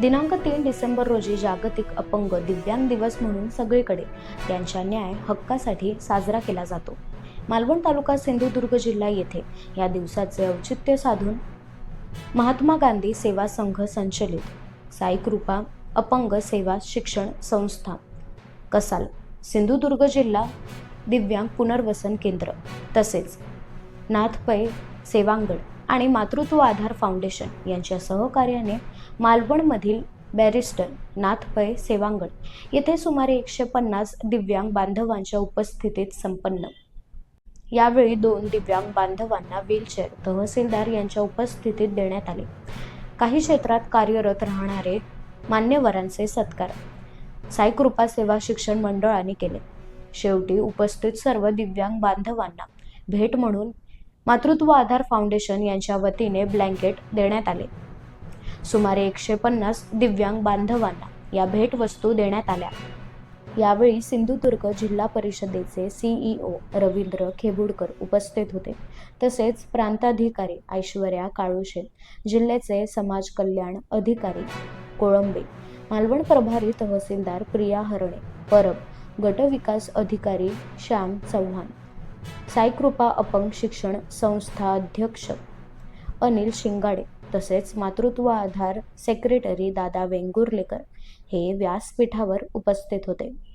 दिनांक तीन डिसेंबर रोजी जागतिक अपंग दिव्यांग दिवस म्हणून सगळीकडे त्यांच्या न्याय हक्कासाठी साजरा केला जातो. मालवण तालुका सिंधुदुर्ग जिल्हा येथे या दिवसाचे औचित्य साधून महात्मा गांधी सेवा संघ संचलित. साईकृपा अपंग सेवा शिक्षण संस्था. कसाल सिंधुदुर्ग जिल्हा दिव्यांग पुनर्वसन केंद्र. तसेच नाथपै सेवांगण. आणि मातृत्व आधार फाउंडेशन यांच्या सहकार्याने मालवणमधील बॅरिस्टर नाथपै सेवांगण येथे सुमारे एकशे पन्नास दिव्यांग बांधवांच्या उपस्थितीत संपन्न. यावेळी दोन दिव्यांग बांधवांना व्हीलचेअर तहसीलदार यांच्या उपस्थितीत देण्यात आले. काही क्षेत्रात कार्यरत राहणारे मान्यवरांचे सत्कार साईकृपा सेवा शिक्षण मंडळाने केले. शेवटी उपस्थित सर्व दिव्यांग बांधवांना भेट म्हणून मातृत्व आधार फाउंडेशन यांच्या वतीने ब्लँकेट देण्यात आले. सुमारे एकशे पन्नास दिव्यांग बांधवांना या भेटवस्तू देण्यात आल्या. यावेळी सिंधुदुर्ग जिल्हा परिषदेचे सीईओ रवींद्र खेबुडकर उपस्थित होते. तसेच प्रांताधिकारी ऐश्वर्या काळुशे जिल्ह्याचे समाज कल्याण अधिकारी कोळंबे मालवण प्रभारी तहसीलदार प्रिया हरणे परब गटविकास अधिकारी श्याम चव्हाण साईकृपा अपंग शिक्षण संस्थाध्यक्ष. अनिल शिंगाडे तसेच मातृत्व आधार सेक्रेटरी दादा वेंगुर्लेकर हे व्यासपीठावर उपस्थित होते.